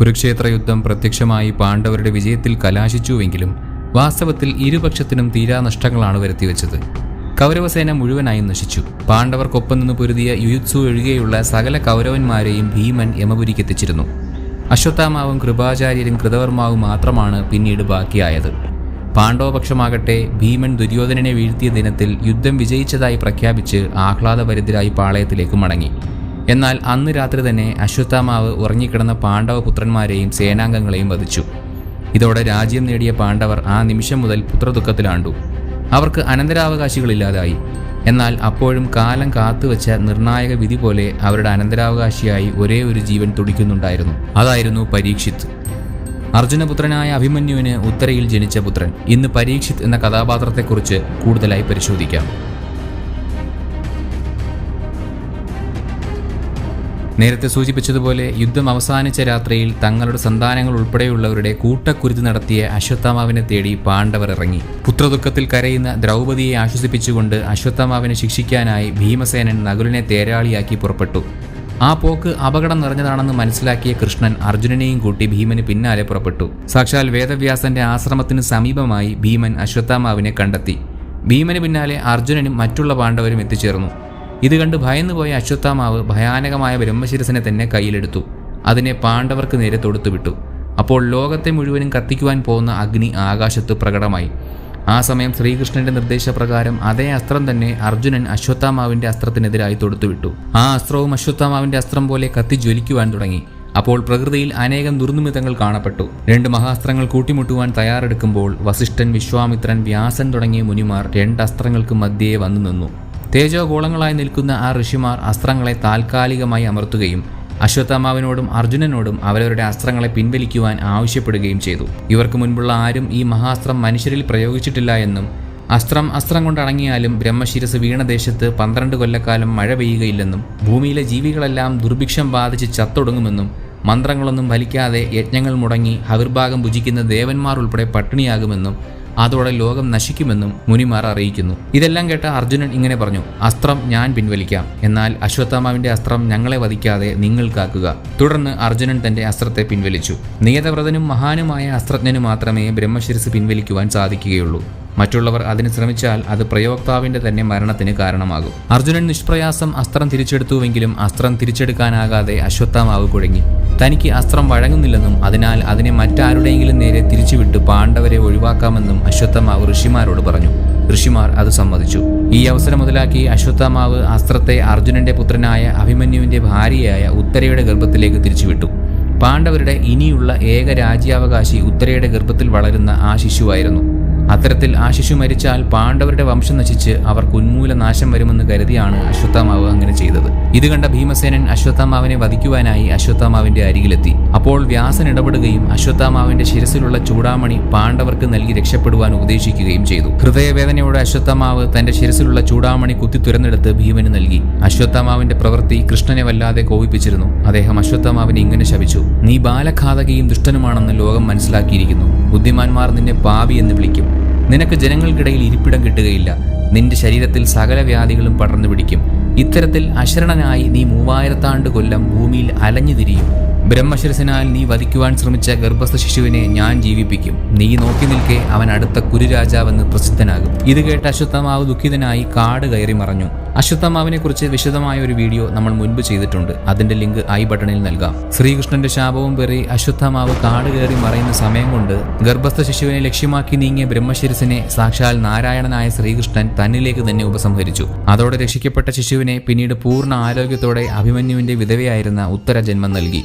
കുരുക്ഷേത്ര യുദ്ധം പ്രത്യക്ഷമായി പാണ്ഡവരുടെ വിജയത്തിൽ കലാശിച്ചുവെങ്കിലും വാസ്തവത്തിൽ ഇരുപക്ഷത്തിനും തീരാനഷ്ടങ്ങളാണ് വരുത്തിവെച്ചത്. കൗരവസേന മുഴുവനായും നശിച്ചു. പാണ്ഡവർക്കൊപ്പം നിന്ന് പൊരുതിയ യുയുത്സു ഒഴികെയുള്ള സകല കൗരവന്മാരെയും ഭീമൻ യമപുരിക്കെത്തിച്ചിരുന്നു അശ്വത്ഥാമാവും കൃപാചാര്യരും കൃതവർമാവും മാത്രമാണ് പിന്നീട് ബാക്കിയായത്. പാണ്ഡവപക്ഷമാകട്ടെ ഭീമൻ ദുര്യോധനനെ വീഴ്ത്തിയ ദിനത്തിൽ യുദ്ധം വിജയിച്ചതായി പ്രഖ്യാപിച്ച് ആഹ്ലാദഭരിതരായി പാളയത്തിലേക്ക് മടങ്ങി. എന്നാൽ അന്ന് രാത്രി തന്നെ അശ്വത്ഥാമാവ് ഉറങ്ങിക്കിടന്ന പാണ്ഡവപുത്രന്മാരെയും സേനാംഗങ്ങളെയും വധിച്ചു. ഇതോടെ രാജ്യം നേടിയ പാണ്ഡവർ ആ നിമിഷം മുതൽ പുത്രദുഃഖത്തിലാണ്ടു. അവർക്ക് അനന്തരാവകാശികളില്ലാതായി. എന്നാൽ അപ്പോഴും കാലം കാത്തുവച്ച നിർണായക വിധി പോലെ അവരുടെ അനന്തരാവകാശിയായി ഒരേ ഒരു ജീവൻ തുടിക്കുന്നുണ്ടായിരുന്നു. അതായിരുന്നു പരീക്ഷിത്. അർജുനപുത്രനായ അഭിമന്യുവിന് ഉത്തരയിൽ ജനിച്ച പുത്രൻ. ഇന്ന് പരീക്ഷിത് എന്ന കഥാപാത്രത്തെക്കുറിച്ച് കൂടുതലായി പരിശോധിക്കാം. നേരത്തെ സൂചിപ്പിച്ചതുപോലെ യുദ്ധം അവസാനിച്ച രാത്രിയിൽ തങ്ങളുടെ സന്താനങ്ങൾ ഉൾപ്പെടെയുള്ളവരുടെ കൂട്ടക്കുരുതി നടത്തിയ അശ്വത്ഥാമാവിനെ തേടി പാണ്ഡവർ ഇറങ്ങി. പുത്രദുഃഖത്തിൽ കരയുന്ന ദ്രൗപതിയെ ആശ്വസിപ്പിച്ചുകൊണ്ട് അശ്വത്ഥാമാവിനെ ശിക്ഷിക്കാനായി ഭീമസേനൻ നകുലിനെ തേരാളിയാക്കി പുറപ്പെട്ടു. ആ പോക്ക് അപകടം നിറഞ്ഞതാണെന്ന് മനസ്സിലാക്കിയ കൃഷ്ണൻ അർജുനനെയും കൂട്ടി ഭീമന് പിന്നാലെ പുറപ്പെട്ടു. സാക്ഷാൽ വേദവ്യാസന്റെ ആശ്രമത്തിന് സമീപമായി ഭീമൻ അശ്വത്ഥാമാവിനെ കണ്ടെത്തി. ഭീമന് പിന്നാലെ അർജുനനും മറ്റുള്ള പാണ്ഡവരും എത്തിച്ചേർന്നു. ഇത് കണ്ട് ഭയന്നുപോയ അശ്വത്ഥാമാവ് ഭയാനകമായ ബ്രഹ്മശിരസിനെ തന്നെ കയ്യിലെടുത്തു. അതിനെ പാണ്ഡവർക്ക് നേരെ തൊടുത്തുവിട്ടു. അപ്പോൾ ലോകത്തെ മുഴുവനും കത്തിക്കുവാൻ പോകുന്ന അഗ്നി ആകാശത്ത് പ്രകടമായി. ആ സമയം ശ്രീകൃഷ്ണന്റെ നിർദ്ദേശപ്രകാരം അതേ അസ്ത്രം തന്നെ അർജുനൻ അശ്വത്ഥാമാവിന്റെ അസ്ത്രത്തിനെതിരായി തൊടുത്തുവിട്ടു. ആ അസ്ത്രവും അശ്വത്ഥാമാവിന്റെ അസ്ത്രം പോലെ കത്തി ജ്വലിക്കുവാൻ തുടങ്ങി. അപ്പോൾ പ്രകൃതിയിൽ അനേകം ദുർനിമിത്തങ്ങൾ കാണപ്പെട്ടു. രണ്ട് മഹാസ്ത്രങ്ങൾ കൂട്ടിമുട്ടുവാൻ തയ്യാറെടുക്കുമ്പോൾ വസിഷ്ഠൻ വിശ്വാമിത്രൻ വ്യാസൻ തുടങ്ങിയ മുനിമാർ രണ്ട് അസ്ത്രങ്ങൾക്ക് മധ്യേ വന്നു നിന്നു. തേജോഗോളങ്ങളായി നിൽക്കുന്ന ആ ഋഷിമാർ അസ്ത്രങ്ങളെ താൽക്കാലികമായി അമർത്തുകയും അശ്വത്ഥാമാവിനോടും അർജുനനോടും അവരവരുടെ അസ്ത്രങ്ങളെ പിൻവലിക്കുവാൻ ആവശ്യപ്പെടുകയും ചെയ്തു. ഇവർക്ക് മുൻപുള്ള ആരും ഈ മഹാസ്ത്രം മനുഷ്യരിൽ പ്രയോഗിച്ചിട്ടില്ല എന്നും അസ്ത്രം അസ്ത്രം കൊണ്ടടങ്ങിയാലും ബ്രഹ്മശിരസ് വീണ ദേശത്ത് പന്ത്രണ്ട് കൊല്ലക്കാലം മഴ പെയ്യുകയില്ലെന്നും ഭൂമിയിലെ ജീവികളെല്ലാം ദുർഭിക്ഷം ബാധിച്ച് ചത്തൊടുങ്ങുമെന്നും മന്ത്രങ്ങളൊന്നും ഫലിക്കാതെ യജ്ഞങ്ങൾ മുടങ്ങി ഹവിർഭാഗം ഭുജിക്കുന്ന ദേവന്മാർ ഉൾപ്പെടെ പട്ടിണിയാകുമെന്നും അതോടെ ലോകം നശിക്കുമെന്നും മുനിമാർ അറിയിക്കുന്നു. ഇതെല്ലാം കേട്ട അർജുനൻ ഇങ്ങനെ പറഞ്ഞു അസ്ത്രം ഞാൻ പിൻവലിക്കാം. എന്നാൽ അശ്വത്ഥാമാവിന്റെ അസ്ത്രം ഞങ്ങളെ വധിക്കാതെ നിങ്ങൾ കാക്കുക. തുടർന്ന് അർജുനൻ തന്റെ അസ്ത്രത്തെ പിൻവലിച്ചു. നിയതവ്രതനും മഹാനുമായ അസ്ത്രജ്ഞനു മാത്രമേ ബ്രഹ്മശിരസ് പിൻവലിക്കുവാൻ സാധിക്കുകയുള്ളൂ. മറ്റുള്ളവർ അതിന് ശ്രമിച്ചാൽ അത് പ്രയോക്താവിന്റെ തന്നെ മരണത്തിന് കാരണമാകും. അർജുനൻ നിഷ്പ്രയാസം അസ്ത്രം തിരിച്ചെടുത്തുവെങ്കിലും അസ്ത്രം തിരിച്ചെടുക്കാനാകാതെ അശ്വത്ഥാമാവ് കുഴങ്ങി. തനിക്ക് അസ്ത്രം വഴങ്ങുന്നില്ലെന്നും അതിനാൽ അതിനെ മറ്റാരുടെയെങ്കിലും നേരെ തിരിച്ചുവിട്ട് പാണ്ഡവരെ ഒഴിവാക്കാമെന്നും അശ്വത്ഥമാവ് ഋഷിമാരോട് പറഞ്ഞു. ഋഷിമാർ അത് സമ്മതിച്ചു. ഈ അവസരം മുതലാക്കി അശ്വത്ഥമാവ് അസ്ത്രത്തെ അർജുനന്റെ പുത്രനായ അഭിമന്യുവിന്റെ ഭാര്യയായ ഉത്തരയുടെ ഗർഭത്തിലേക്ക് തിരിച്ചുവിട്ടു. പാണ്ഡവരുടെ ഇനിയുള്ള ഏക രാജ്യാവകാശി ഉത്തരയുടെ ഗർഭത്തിൽ വളരുന്ന ആ ശിശുവായിരുന്നു. അത്തരത്തിൽ ആ ശിശു മരിച്ചാൽ പാണ്ഡവരുടെ വംശം നശിച്ച് അവർക്ക് ഉന്മൂല നാശം വരുമെന്ന് കരുതിയാണ് അശ്വത്ഥാമാവ് അങ്ങനെ ചെയ്തത്. ഇത് കണ്ട ഭീമസേനൻ അശ്വത്ഥാമാവിനെ വധിക്കുവാനായി അശ്വത്ഥാമാവിന്റെ അരികിലെത്തി. അപ്പോൾ വ്യാസൻ ഇടപെടുകയും അശ്വത്ഥാമാവിന്റെ ശിരസിലുള്ള ചൂടാമണി പാണ്ഡവർക്ക് നൽകി രക്ഷപ്പെടുവാൻ ഉപദേശിക്കുകയും ചെയ്തു. ഹൃദയവേദനയോടെ അശ്വത്ഥാമാവ് തന്റെ ശിരസിലുള്ള ചൂടാമണി കുത്തി തുരന്നെടുത്ത് ഭീമന് നൽകി. അശ്വത്ഥാമാവിന്റെ പ്രവൃത്തി കൃഷ്ണനെ വല്ലാതെ കോപിപ്പിച്ചിരുന്നു. അദ്ദേഹം അശ്വത്ഥാമാവിനെ ഇങ്ങനെ ശപിച്ചു. നീ ബാലഘാതകയും ദുഷ്ടനുമാണെന്ന് ലോകം മനസ്സിലാക്കിയിരിക്കുന്നു. ബുദ്ധിമാന്മാർ നിന്നെ പാപി എന്ന് വിളിക്കും. നിനക്ക് ജനങ്ങൾക്കിടയിൽ ഇരിപ്പിടം കിട്ടുകയില്ല. നിന്റെ ശരീരത്തിൽ സകല വ്യാധികളും പടർന്നു പിടിക്കും. ഇത്തരത്തിൽ അശരണനായി നീ മൂവായിരത്താണ്ട് കൊല്ലം ഭൂമിയിൽ അലഞ്ഞു തിരിയും. ബ്രഹ്മശിരസിനാൽ നീ വധിക്കുവാൻ ശ്രമിച്ച ഗർഭസ്ഥ ശിശുവിനെ ഞാൻ ജീവിപ്പിക്കും. നീ നോക്കി നിൽക്കെ അവൻ അടുത്ത കുരുരാജാവെന്ന് പ്രസിദ്ധനാകും. ഇത് കേട്ട് അശ്വത്ഥമാവ് ദുഃഖിതനായി കാട് കയറി മറഞ്ഞു. അശ്വത്ഥമാവിനെ കുറിച്ച് വിശദമായ ഒരു വീഡിയോ നമ്മൾ മുൻപ് ചെയ്തിട്ടുണ്ട്. അതിന്റെ ലിങ്ക് ഐ ബട്ടണിൽ നൽകാം. ശ്രീകൃഷ്ണന്റെ ശാപവും പേറി അശ്വത്ഥമാവ് കാട് കയറി മറയുന്ന സമയം കൊണ്ട് ഗർഭസ്ഥ ശിശുവിനെ ലക്ഷ്യമാക്കി നീങ്ങിയ ബ്രഹ്മശിരസിനെ സാക്ഷാൽ നാരായണനായ ശ്രീകൃഷ്ണൻ തന്നിലേക്ക് തന്നെ ഉപസംഹരിച്ചു. അതോടെ രക്ഷിക്കപ്പെട്ട ശിശുവിനെ പിന്നീട് പൂർണ ആരോഗ്യത്തോടെ അഭിമന്യുവിന്റെ വിധവയായിരുന്ന ഉത്തര ജന്മം നൽകി.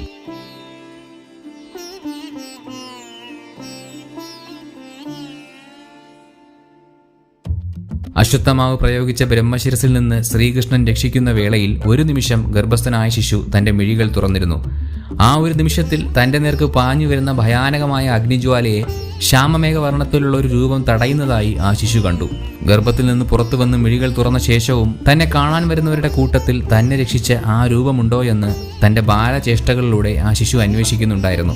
അശ്വത്ഥമാവ് പ്രയോഗിച്ച ബ്രഹ്മശിരസിൽ നിന്ന് ശ്രീകൃഷ്ണൻ രക്ഷിക്കുന്ന വേളയിൽ ഒരു നിമിഷം ഗർഭസ്ഥനായ ശിശു തന്റെ മിഴികൾ തുറന്നിരുന്നു. ആ ഒരു നിമിഷത്തിൽ തന്റെ നേർക്ക് പാഞ്ഞു വരുന്ന ഭയാനകമായ അഗ്നിജ്വാലയെ ശ്യാമമേഘവർണത്തിലുള്ള ഒരു രൂപം തടയുന്നതായി ആ ശിശു കണ്ടു. ഗർഭത്തിൽ നിന്ന് പുറത്തു വന്ന് മിഴികൾ തുറന്ന ശേഷവും തന്നെ കാണാൻ വരുന്നവരുടെ കൂട്ടത്തിൽ തന്നെ രക്ഷിച്ച ആ രൂപമുണ്ടോ എന്ന് തന്റെ ബാലചേഷ്ടകളിലൂടെ ആ ശിശു അന്വേഷിക്കുന്നുണ്ടായിരുന്നു.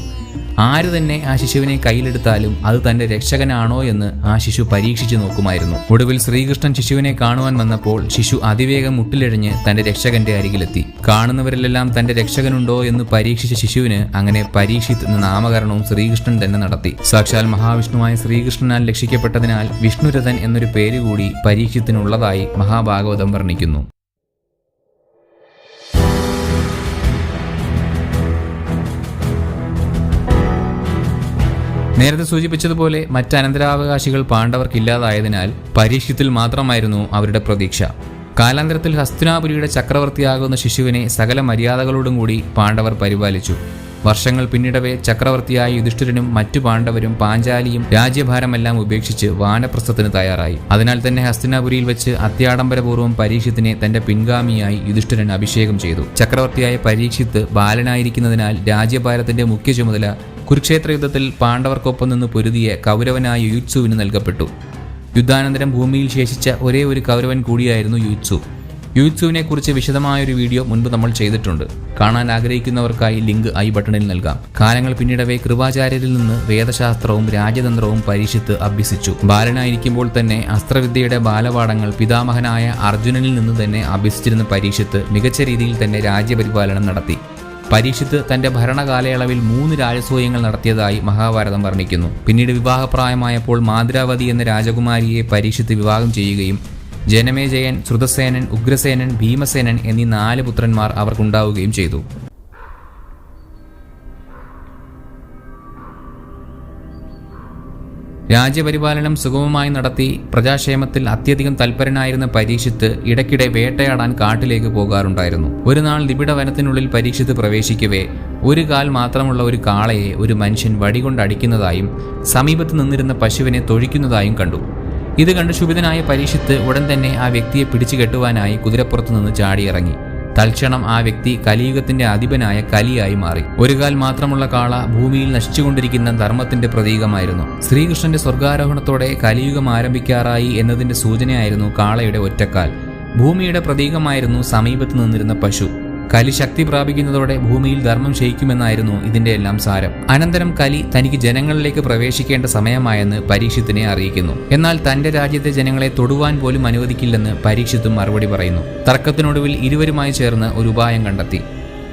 ആര് തന്നെ ആ ശിശുവിനെ കയ്യിലെടുത്താലും അത് തന്റെ രക്ഷകനാണോ എന്ന് ആ ശിശു പരീക്ഷിച്ചു നോക്കുമായിരുന്നു. ഒടുവിൽ ശ്രീകൃഷ്ണൻ ശിശുവിനെ കാണുവാൻ വന്നപ്പോൾ ശിശു അതിവേഗം മുട്ടിലെഴിഞ്ഞ് തന്റെ രക്ഷകന്റെ അരികിലെത്തി. കാണുന്നവരിലെല്ലാം തന്റെ രക്ഷകനുണ്ടോ എന്ന് പരീക്ഷിച്ച ശിശുവിന് അങ്ങനെ പരീക്ഷിത്ത് എന്ന നാമകരണവും ശ്രീകൃഷ്ണൻ തന്നെ നടത്തി. സാക്ഷാൽ മഹാവിഷ്ണുവായ ശ്രീകൃഷ്ണനാൽ രക്ഷിക്കപ്പെട്ടതിനാൽ വിഷ്ണുരഥൻ എന്നൊരു പേരുകൂടി പരീക്ഷത്തിനുള്ളതായി മഹാഭാഗവതം വർണിക്കുന്നു. നേരത്തെ സൂചിപ്പിച്ചതുപോലെ മറ്റ് അനന്തരാവകാശികൾ പാണ്ഡവർക്കില്ലാതായതിനാൽ പരീക്ഷത്തിൽ മാത്രമായിരുന്നു അവരുടെ പ്രതീക്ഷ. കാലാന്തരത്തിൽ ഹസ്തിനാപുരിയുടെ ചക്രവർത്തിയാകുന്ന ശിശുവിനെ സകല മര്യാദകളോടും കൂടി പാണ്ഡവർ പരിപാലിച്ചു. വർഷങ്ങൾ പിന്നിടവേ ചക്രവർത്തിയായ യുധിഷ്ഠിരനും മറ്റു പാണ്ഡവരും പാഞ്ചാലിയും രാജ്യഭാരമെല്ലാം ഉപേക്ഷിച്ച് വാനപ്രസ്ഥത്തിന് തയ്യാറായി. അതിനാൽ തന്നെ ഹസ്തിനാപുരിയിൽ വെച്ച് അത്യാഡംബരപൂർവം പരീക്ഷത്തിനെ തന്റെ പിൻഗാമിയായി യുധിഷ്ഠിരൻ അഭിഷേകം ചെയ്തു. ചക്രവർത്തിയായ പരീക്ഷിത്ത് ബാലനായിരിക്കുന്നതിനാൽ രാജ്യഭാരത്തിന്റെ മുഖ്യ ചുമതല കുരുക്ഷേത്ര യുദ്ധത്തിൽ പാണ്ഡവർക്കൊപ്പം നിന്ന് പൊരുതിയ കൗരവനായ യുത്സുവിന് നൽകപ്പെട്ടു. യുദ്ധാനന്തരം ഭൂമിയിൽ ശേഷിച്ച ഒരേ ഒരു കൗരവൻ കൂടിയായിരുന്നു യുത്സു യുത്സുവിനെ കുറിച്ച് വിശദമായൊരു വീഡിയോ മുൻപ് നമ്മൾ ചെയ്തിട്ടുണ്ട്. കാണാൻ ആഗ്രഹിക്കുന്നവർക്കായി ലിങ്ക് ഐ ബട്ടണിൽ നൽകാം. കാലങ്ങൾ പിന്നിടവേ കൃപാചാര്യരിൽ നിന്ന് വേദശാസ്ത്രവും രാജതന്ത്രവും പരീക്ഷിത്ത് അഭ്യസിച്ചു. ബാലനായിരിക്കുമ്പോൾ തന്നെ അസ്ത്രവിദ്യയുടെ ബാലപാഠങ്ങൾ പിതാമഹനായ അർജുനനിൽ നിന്ന് തന്നെ അഭ്യസിച്ചിരുന്ന പരീക്ഷിച്ച് മികച്ച രീതിയിൽ തന്നെ രാജ്യപരിപാലനം നടത്തി. പരീക്ഷിത്ത് തന്റെ ഭരണകാലയളവിൽ മൂന്ന് രാജസൂയങ്ങൾ നടത്തിയതായി മഹാഭാരതം വർണിക്കുന്നു. പിന്നീട് വിവാഹപ്രായമായപ്പോൾ മാദ്രാവതി എന്ന രാജകുമാരിയെ പരീക്ഷിത്ത് വിവാഹം ചെയ്യുകയും ജനമേജയൻ ശ്രുതസേനൻ ഉഗ്രസേനൻ ഭീമസേനൻ എന്നീ നാല് പുത്രന്മാർ അവർക്കുണ്ടാവുകയും ചെയ്തു. രാജ്യപരിപാലനം സുഗമമായി നടത്തി പ്രജാക്ഷേമത്തിൽ അത്യധികം തൽപരനായിരുന്ന പരീക്ഷിത്ത് ഇടയ്ക്കിടെ വേട്ടയാടാൻ കാട്ടിലേക്ക് പോകാറുണ്ടായിരുന്നു. ഒരു നാൾ നിബിഡ വനത്തിനുള്ളിൽ പരീക്ഷിത്ത് പ്രവേശിക്കവേ ഒരു കാൽ മാത്രമുള്ള ഒരു കാളയെ ഒരു മനുഷ്യൻ വടികൊണ്ട് അടിക്കുന്നതായും സമീപത്ത് നിന്നിരുന്ന പശുവിനെ തൊഴിക്കുന്നതായും കണ്ടു. ഇത് കണ്ട് ശുഭിതനായ പരീക്ഷിത്ത് ഉടൻ തന്നെ ആ വ്യക്തിയെ പിടിച്ചു കെട്ടുവാനായി കുതിരപ്പുറത്തു നിന്ന് ചാടിയിറങ്ങി. തൽക്ഷണം ആ വ്യക്തി കലിയുഗത്തിന്റെ അധിപനായ കലിയായി മാറി. ഒരു കാൽ മാത്രമുള്ള കാള ഭൂമിയിൽ നശിച്ചുകൊണ്ടിരിക്കുന്ന ധർമ്മത്തിന്റെ പ്രതീകമായിരുന്നു. ശ്രീകൃഷ്ണന്റെ സ്വർഗാരോഹണത്തോടെ കലിയുഗം ആരംഭിക്കാറായി എന്നതിന്റെ സൂചനയായിരുന്നു കാളയുടെ ഒറ്റക്കാൽ. ഭൂമിയുടെ പ്രതീകമായിരുന്നു സമീപത്ത് നിന്നിരുന്ന പശു. കലി ശക്തി പ്രാപിക്കുന്നതോടെ ഭൂമിയിൽ ധർമ്മം ക്ഷയിക്കുമെന്നായിരുന്നു ഇതിന്റെ എല്ലാം സാരം. അനന്തരം കലി തനിക്ക് ജനങ്ങളിലേക്ക് പ്രവേശിക്കേണ്ട സമയമായെന്ന് പരീക്ഷത്തിനെ അറിയിക്കുന്നു. എന്നാൽ തന്റെ രാജ്യത്തെ ജനങ്ങളെ തൊടുവാൻ പോലും അനുവദിക്കില്ലെന്ന് പരീക്ഷിത്തും മറുപടി പറയുന്നു. തർക്കത്തിനൊടുവിൽ ഇരുവരുമായി ചേർന്ന് ഒരു ഉപായം കണ്ടെത്തി.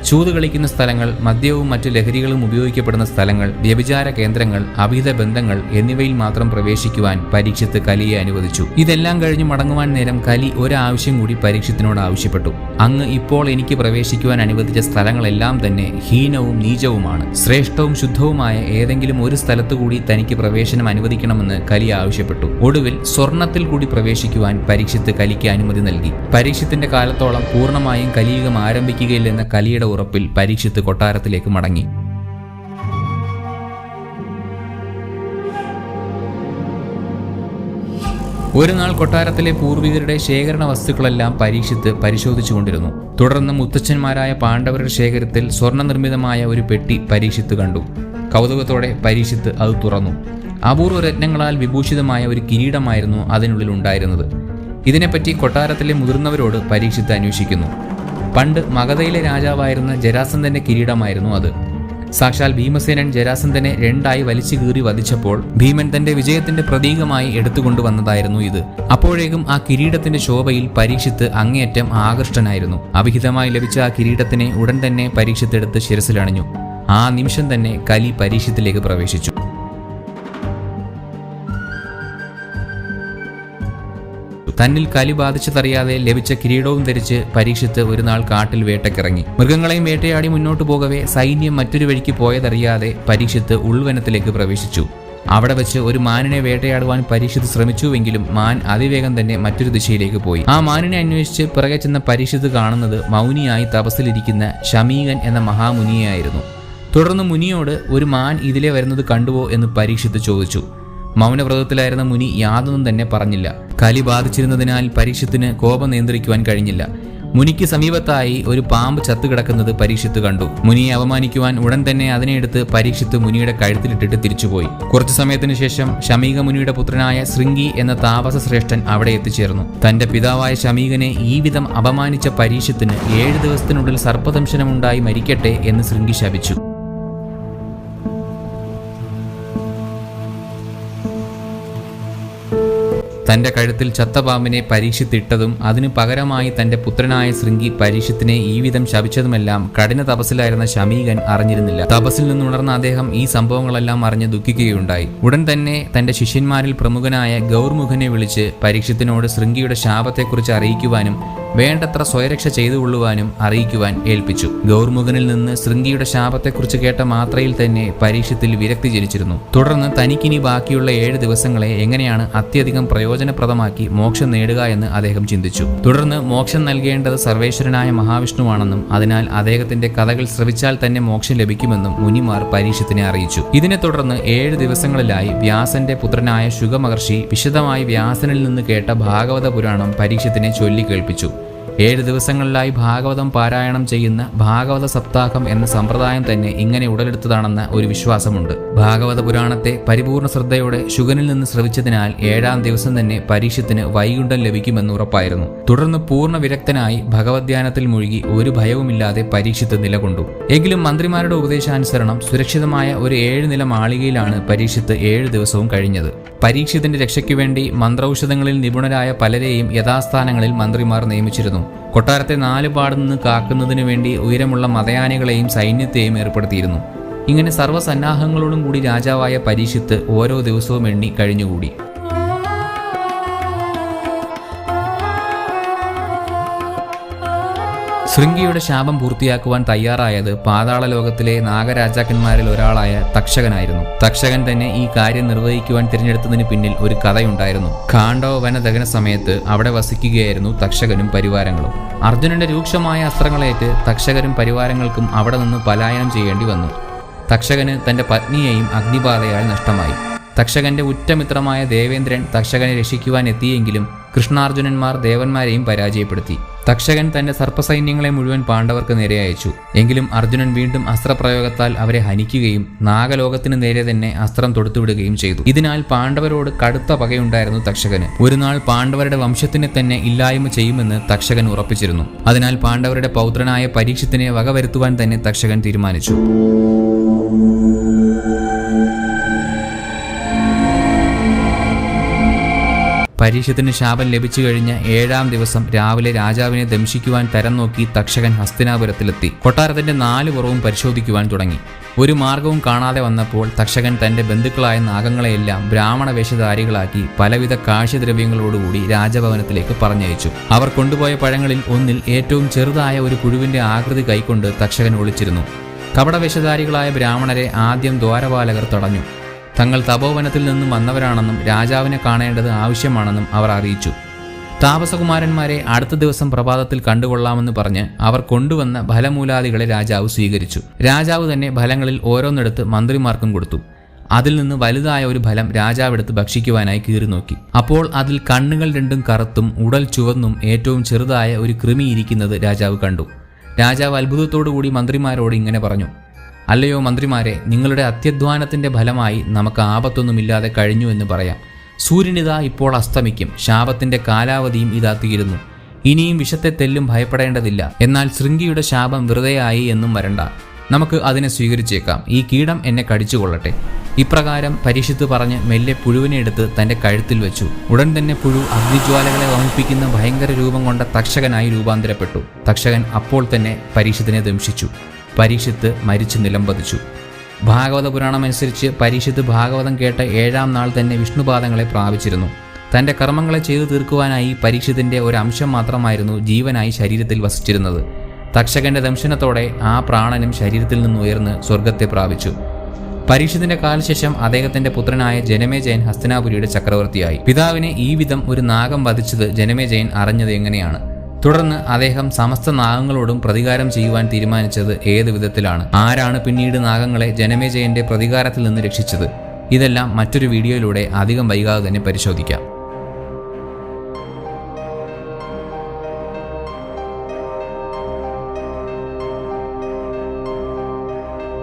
ചൂത് കളിക്കുന്ന സ്ഥലങ്ങൾ മദ്യവും മറ്റു ലഹരികളും ഉപയോഗിക്കപ്പെടുന്ന സ്ഥലങ്ങൾ വ്യഭിചാര കേന്ദ്രങ്ങൾ അവിധ ബന്ധങ്ങൾ എന്നിവയിൽ മാത്രം പ്രവേശിക്കുവാൻ പരീക്ഷത്ത് കലിയെ അനുവദിച്ചു. ഇതെല്ലാം കഴിഞ്ഞ് മടങ്ങുവാൻ നേരം കലി ഒരാവശ്യം കൂടി പരീക്ഷത്തിനോട് ആവശ്യപ്പെട്ടു. അങ്ങ് ഇപ്പോൾ എനിക്ക് പ്രവേശിക്കുവാൻ അനുവദിച്ച സ്ഥലങ്ങളെല്ലാം തന്നെ ഹീനവും നീചവുമാണ്. ശ്രേഷ്ഠവും ശുദ്ധവുമായ ഏതെങ്കിലും ഒരു സ്ഥലത്തുകൂടി തനിക്ക് പ്രവേശനം അനുവദിക്കണമെന്ന് കലി ആവശ്യപ്പെട്ടു. ഒടുവിൽ സ്വർണത്തിൽ കൂടി പ്രവേശിക്കുവാൻ പരീക്ഷത്ത് കലിക്ക് അനുമതി നൽകി. പരീക്ഷത്തിന്റെ കാലത്തോളം പൂർണമായും കലിയുഗം ആരംഭിക്കുകയില്ലെന്ന കലിയുടെ ഉറപ്പിൽ പരീക്ഷിത്ത് കൊട്ടാരത്തിലേക്ക് മടങ്ങി. ഒരു നാൾ കൊട്ടാരത്തിലെ പൂർവികരുടെ ശേഖരണ വസ്തുക്കളെല്ലാം പരീക്ഷിത്ത് പരിശോധിച്ചുകൊണ്ടിരുന്നു തുടർന്ന് മുത്തച്ഛന്മാരായ പാണ്ഡവരുടെ ശേഖരത്തിൽ സ്വർണനിർമ്മിതമായ ഒരു പെട്ടി പരീക്ഷിത്ത് കണ്ടു. കൗതുകത്തോടെ പരീക്ഷിത്ത് അത് തുറന്നു. അപൂർവ രത്നങ്ങളാൽ വിഭൂഷിതമായ ഒരു കിരീടമായിരുന്നു അതിനുള്ളിൽ ഉണ്ടായിരുന്നത്. ഇതിനെപ്പറ്റി കൊട്ടാരത്തിലെ മുതിർന്നവരോട് പരീക്ഷിത്ത് അന്വേഷിക്കുന്നു. പണ്ട് മഗധയിലെ രാജാവായിരുന്ന ജരാസന്ധന്റെ കിരീടമായിരുന്നു അത്. സാക്ഷാൽ ഭീമസേനൻ ജരാസന്ധനെ രണ്ടായി വലിച്ചു കീറി വധിച്ചപ്പോൾ ഭീമൻ തന്റെ വിജയത്തിന്റെ പ്രതീകമായി എടുത്തുകൊണ്ടുവന്നതായിരുന്നു ഇത്. അപ്പോഴേക്കും ആ കിരീടത്തിന്റെ ശോഭയിൽ പരീക്ഷിത്ത് അങ്ങേയറ്റം ആകൃഷ്ടനായിരുന്നു. അവിഹിതമായി ലഭിച്ച ആ കിരീടത്തിനെ ഉടൻ തന്നെ പരീക്ഷിത്തെടുത്ത് ശിരസിലണിഞ്ഞു. ആ നിമിഷം തന്നെ കലി പരീക്ഷത്തിലേക്ക് പ്രവേശിച്ചു. തന്നിൽ കലി ബാധിച്ചതറിയാതെ ലഭിച്ച കിരീടവും ധരിച്ച് പരീക്ഷിത്ത് ഒരു നാൾ കാട്ടിൽ വേട്ടക്കിറങ്ങി. മൃഗങ്ങളെയും വേട്ടയാടി മുന്നോട്ടു പോകവേ സൈന്യം മറ്റൊരു വഴിക്ക് പോയതറിയാതെ പരീക്ഷിത്ത് ഉൾവനത്തിലേക്ക് പ്രവേശിച്ചു. അവിടെ വെച്ച് ഒരു മാനിനെ വേട്ടയാടുവാൻ പരീക്ഷിത് ശ്രമിച്ചുവെങ്കിലും മാൻ അതിവേഗം തന്നെ മറ്റൊരു ദിശയിലേക്ക് പോയി. ആ മാനിനെ അന്വേഷിച്ച് പിറകെ ചെന്ന പരീക്ഷിത് കാണുന്നത് മൗനിയായി തപസ്സിലിരിക്കുന്ന ഷമീകൻ എന്ന മഹാമുനിയായിരുന്നു തുടർന്ന് മുനിയോട് ഒരു മാൻ ഇതിലെ വരുന്നത് കണ്ടുവോ എന്ന് പരീക്ഷിത് ചോദിച്ചു. മൗനവ്രതത്തിലായിരുന്ന മുനി യാതൊന്നും തന്നെ പറഞ്ഞില്ല. കലി ബാധിച്ചിരുന്നതിനാൽ പരീക്ഷത്തിന് കോപം നിയന്ത്രിക്കുവാൻ കഴിഞ്ഞില്ല. മുനിക്ക് സമീപത്തായി ഒരു പാമ്പ് ചത്തുകിടക്കുന്നത് പരീക്ഷിത്ത് കണ്ടു. മുനിയെ അവമാനിക്കുവാൻ ഉടൻ തന്നെ അതിനെ എടുത്ത് പരീക്ഷിത്ത് മുനിയുടെ കഴുത്തിലിട്ടിട്ട് തിരിച്ചുപോയി. കുറച്ചു സമയത്തിന് ശേഷം ഷമീക മുനിയുടെ പുത്രനായ ശൃംഗി എന്ന താപസ ശ്രേഷ്ഠൻ അവിടെ എത്തിച്ചേർന്നു. തന്റെ പിതാവായ ഷമീകനെ ഈ വിധം അപമാനിച്ച പരീക്ഷത്തിന് ഏഴ് ദിവസത്തിനുള്ളിൽ സർപ്പദംശനമുണ്ടായി മരിക്കട്ടെ എന്ന് ശൃംഗി ശപിച്ചു. തന്റെ കഴുത്തിൽ ചത്തപാമ്പിനെ പരീക്ഷിത്തിട്ടതും അതിനു പകരമായി തന്റെ പുത്രനായ ശൃംഗി പരീക്ഷത്തിനെ ഈ വിധം ശപിച്ചതുമെല്ലാം കഠിന തപസ്സിലായിരുന്ന ശമീകൻ അറിഞ്ഞിരുന്നില്ല. തപസ്സിൽ നിന്നുണർന്ന അദ്ദേഹം ഈ സംഭവങ്ങളെല്ലാം അറിഞ്ഞ് ദുഃഖിക്കുകയുണ്ടായി. ഉടൻ തന്നെ തന്റെ ശിഷ്യന്മാരിൽ പ്രമുഖനായ ഗൗർമുഖനെ വിളിച്ച് പരീക്ഷത്തിനോട് ശൃംഗിയുടെ ശാപത്തെക്കുറിച്ച് അറിയിക്കുവാനും വേണ്ടത്ര സ്വയരക്ഷ ചെയ്തുകൊള്ളുവാനും അറിയിക്കുവാൻ ഏൽപ്പിച്ചു. ഗൗർമുഖനിൽ നിന്ന് ശൃംഗിയുടെ ശാപത്തെക്കുറിച്ച് കേട്ട മാത്രയിൽ തന്നെ പരീക്ഷത്തിൽ വിരക്തി ജനിച്ചിരുന്നു. തുടർന്ന് തനിക്കിനി ബാക്കിയുള്ള ഏഴ് ദിവസങ്ങളെ എങ്ങനെയാണ് അത്യധികം പ്രയോജനപ്രദമാക്കി മോക്ഷം നേടുക എന്ന് അദ്ദേഹം ചിന്തിച്ചു. തുടർന്ന് മോക്ഷം നൽകേണ്ടത് സർവേശ്വരനായ മഹാവിഷ്ണുവാണെന്നും അതിനാൽ അദ്ദേഹത്തിന്റെ കഥകൾ ശ്രവിച്ചാൽ തന്നെ മോക്ഷം ലഭിക്കുമെന്നും മുനിമാർ പരീക്ഷത്തിനെ അറിയിച്ചു. ഇതിനെ തുടർന്ന് ഏഴ് ദിവസങ്ങളിലായി വ്യാസന്റെ പുത്രനായ ശുഗമഹർഷി വിശദമായി വ്യാസനിൽ നിന്ന് കേട്ട ഭാഗവത പുരാണം പരീക്ഷത്തിനെ ചൊല്ലി കേൾപ്പിച്ചു ഏഴ് ദിവസങ്ങളിലായി ഭാഗവതം പാരായണം ചെയ്യുന്ന ഭാഗവത സപ്താഹം എന്ന സമ്പ്രദായം തന്നെ ഇങ്ങനെ ഉടലെടുത്തതാണെന്ന ഒരു വിശ്വാസമുണ്ട്. ഭാഗവത പുരാണത്തെ പരിപൂർണ ശ്രദ്ധയോടെ ശുഗനിൽ നിന്ന് ശ്രവിച്ചതിനാൽ ഏഴാം ദിവസം തന്നെ പരീക്ഷത്തിന് വൈകുണ്ഠം ലഭിക്കുമെന്ന് ഉറപ്പായിരുന്നു. തുടർന്ന് പൂർണ വിരക്തനായി ഭഗവത്യാനത്തിൽ മുഴുകി ഒരു ഭയവുമില്ലാതെ പരീക്ഷിത്ത് നിലകൊണ്ടു. എങ്കിലും മന്ത്രിമാരുടെ ഉപദേശാനുസരണം സുരക്ഷിതമായ ഒരു ഏഴ് നില മാളികയിലാണ് പരീക്ഷത്ത് ഏഴ് ദിവസവും കഴിഞ്ഞത്. പരീക്ഷത്തിന്റെ രക്ഷയ്ക്കു വേണ്ടി മന്ത്രൌഷധങ്ങളിൽ നിപുണരായ പലരെയും യഥാസ്ഥാനങ്ങളിൽ മന്ത്രിമാർ നിയമിച്ചിരുന്നു. കൊട്ടാരത്തെ നാല് പാടുനിന്ന് കാക്കുന്നതിനു വേണ്ടി ഉയരമുള്ള മതയാനികളെയും സൈന്യത്തെയും ഏർപ്പെടുത്തിയിരുന്നു. ഇങ്ങനെ സർവസന്നാഹങ്ങളോടും കൂടി രാജാവായ പരീക്ഷിത്ത് ഓരോ ദിവസവും എണ്ണി കഴിഞ്ഞുകൂടി. ശൃംഗിയുടെ ശാപം പൂർത്തിയാക്കുവാൻ തയ്യാറായത് പാതാള ലോകത്തിലെ നാഗരാജാക്കന്മാരിൽ ഒരാളായ തക്ഷകനായിരുന്നു. തക്ഷകൻ തന്നെ ഈ കാര്യം നിർവഹിക്കുവാൻ തിരഞ്ഞെടുത്തതിന് പിന്നിൽ ഒരു കഥയുണ്ടായിരുന്നു. ഖാണ്ഡവ വന ദഹന സമയത്ത് അവിടെ വസിക്കുകയായിരുന്നു തക്ഷകനും പരിവാരങ്ങളും. അർജുനന്റെ രൂക്ഷമായ അസ്ത്രങ്ങളേറ്റ് തക്ഷകരും പരിവാരങ്ങൾക്കും അവിടെ നിന്ന് പലായനം ചെയ്യേണ്ടി വന്നു. തക്ഷകന് തന്റെ പത്നിയെയും അഗ്നിബാധയാൽ നഷ്ടമായി. തക്ഷകന്റെ ഉറ്റമിത്രമായ ദേവേന്ദ്രൻ തക്ഷകനെ രക്ഷിക്കുവാൻ എത്തിയെങ്കിലും കൃഷ്ണാർജുനന്മാർ ദേവന്മാരെയും പരാജയപ്പെടുത്തി. തക്ഷകൻ തന്റെ സർപ്പസൈന്യങ്ങളെ മുഴുവൻ പാണ്ഡവർക്ക് നേരെ അയച്ചു. എങ്കിലും അർജുനൻ വീണ്ടും അസ്ത്രപ്രയോഗത്താൽ അവരെ ഹനിക്കുകയും നാഗലോകത്തിന് നേരെ തന്നെ അസ്ത്രം തൊടുത്തുവിടുകയും ചെയ്തു. ഇതിനാൽ പാണ്ഡവരോട് കടുത്ത പകയുണ്ടായിരുന്നു തക്ഷകന്. ഒരു പാണ്ഡവരുടെ വംശത്തിനെ തന്നെ ഇല്ലായ്മ ചെയ്യുമെന്ന് തക്ഷകൻ ഉറപ്പിച്ചിരുന്നു. അതിനാൽ പാണ്ഡവരുടെ പൗത്രനായ പരീക്ഷത്തിനെ വകവരുത്തുവാൻ തന്നെ തക്ഷകൻ തീരുമാനിച്ചു. പരീക്ഷത്തിന് ശാപം ലഭിച്ചു കഴിഞ്ഞ ഏഴാം ദിവസം രാവിലെ രാജാവിനെ ദംശിക്കുവാൻ തരം നോക്കി തക്ഷകൻ ഹസ്തിനാപുരത്തിലെത്തി. കൊട്ടാരത്തിന്റെ നാല് പുറവും പരിശോധിക്കുവാൻ തുടങ്ങി. ഒരു മാർഗവും കാണാതെ വന്നപ്പോൾ തക്ഷകൻ തന്റെ ബന്ധുക്കളായ നാഗങ്ങളെയെല്ലാം ബ്രാഹ്മണ വേഷധാരികളാക്കി പലവിധ കാഴ്ചദ്രവ്യങ്ങളോടുകൂടി രാജഭവനത്തിലേക്ക് പറഞ്ഞയച്ചു. അവർ കൊണ്ടുപോയ പഴങ്ങളിൽ ഒന്നിൽ ഏറ്റവും ചെറുതായ ഒരു പുഴുവിന്റെ ആകൃതി കൈക്കൊണ്ട് തക്ഷകൻ ഒളിച്ചിരുന്നു. കപടവേഷധാരികളായ ബ്രാഹ്മണരെ ആദ്യം ദ്വാരപാലകർ തടഞ്ഞു. തങ്ങൾ തപോവനത്തിൽ നിന്നും വന്നവരാണെന്നും രാജാവിനെ കാണേണ്ടത് ആവശ്യമാണെന്നും അവർ അറിയിച്ചു. താപസകുമാരന്മാരെ അടുത്ത ദിവസം പ്രഭാതത്തിൽ കണ്ടുകൊള്ളാമെന്ന് പറഞ്ഞ് അവർ കൊണ്ടുവന്ന ഫലമൂലാദികളെ രാജാവ് സ്വീകരിച്ചു. രാജാവ് തന്നെ ഫലങ്ങളിൽ ഓരോന്നെടുത്ത് മന്ത്രിമാർക്കും കൊടുത്തു. അതിൽ നിന്ന് വലുതായ ഒരു ഫലം രാജാവ് എടുത്ത് ഭക്ഷിക്കുവാനായി കീറി നോക്കി അപ്പോൾ അതിൽ കണ്ണുകൾ രണ്ടും കറുത്തും ഉടൽ ചുവന്നും ഏറ്റവും ചെറുതായ ഒരു കൃമി ഇരിക്കുന്നത് രാജാവ് കണ്ടു. രാജാവ് അത്ഭുതത്തോടുകൂടി മന്ത്രിമാരോട് ഇങ്ങനെ പറഞ്ഞു അല്ലയോ മന്ത്രിമാരെ നിങ്ങളുടെ അത്യധ്വാനത്തിന്റെ ഫലമായി നമുക്ക് ആപത്തൊന്നുമില്ലാതെ കഴിഞ്ഞു എന്ന് പറയാം. സൂര്യനിതാ ഇപ്പോൾ അസ്തമിക്കും ശാപത്തിന്റെ കാലാവധിയും ഇതാ തീരുന്നു. ഇനിയും വിഷത്തെ തെല്ലും ഭയപ്പെടേണ്ടതില്ല എന്നാൽ ശൃംഗിയുടെ ശാപം വെറുതെയായി എന്നും വരണ്ട. നമുക്ക് അതിനെ സ്വീകരിച്ചേക്കാം ഈ കീടം എന്നെ കടിച്ചുകൊള്ളട്ടെ. ഇപ്രകാരം പരീക്ഷിത്ത് പറഞ്ഞ് മെല്ലെ പുഴുവിനെ എടുത്ത് തന്റെ കഴുത്തിൽ വെച്ചു. ഉടൻ തന്നെ പുഴു അഗ്നിജ്വാലകളെ വമിപ്പിക്കുന്ന ഭയങ്കര രൂപം കൊണ്ട തക്ഷകനായി രൂപാന്തരപ്പെട്ടു. തക്ഷകൻ അപ്പോൾ തന്നെ പരീക്ഷത്തിനെ ദംശിച്ചു പരീക്ഷിത്ത് മരിച്ചു നിലംപതിച്ചു. ഭാഗവത പുരാണം അനുസരിച്ച് പരീക്ഷത്ത് ഭാഗവതം കേട്ട ഏഴാം നാൾ തന്നെ വിഷ്ണുപാദങ്ങളെ പ്രാപിച്ചിരുന്നു. തന്റെ കർമ്മങ്ങളെ ചെയ്തു തീർക്കുവാനായി പരീക്ഷത്തിന്റെ ഒരു അംശം മാത്രമായിരുന്നു ജീവനായി ശരീരത്തിൽ വസിച്ചിരുന്നത്. തക്ഷകന്റെ ദംശനത്തോടെ ആ പ്രാണനും ശരീരത്തിൽ നിന്ന് ഉയർന്ന് സ്വർഗത്തെ പ്രാപിച്ചു. പരീക്ഷത്തിന്റെ കാലശേഷം അദ്ദേഹത്തിന്റെ പുത്രനായ ജനമേജയൻ ഹസ്തനാപുരിയുടെ ചക്രവർത്തിയായി. പിതാവിനെ ഈ വിധം ഒരു നാഗം വധിച്ചത് ജനമേജയൻ അറിഞ്ഞത് എങ്ങനെയാണ്? തുടർന്ന് അദ്ദേഹം സമസ്ത നാഗങ്ങളോടും പ്രതികാരം ചെയ്യുവാൻ തീരുമാനിച്ചത് ഏത് വിധത്തിലാണ്? ആരാണ് പിന്നീട് നാഗങ്ങളെ ജനമേജയന്റെ പ്രതികാരത്തിൽ നിന്ന് രക്ഷിച്ചത്? ഇതെല്ലാം മറ്റൊരു വീഡിയോയിലൂടെ അധികം വൈകാതെ തന്നെ പരിശോധിക്കാം.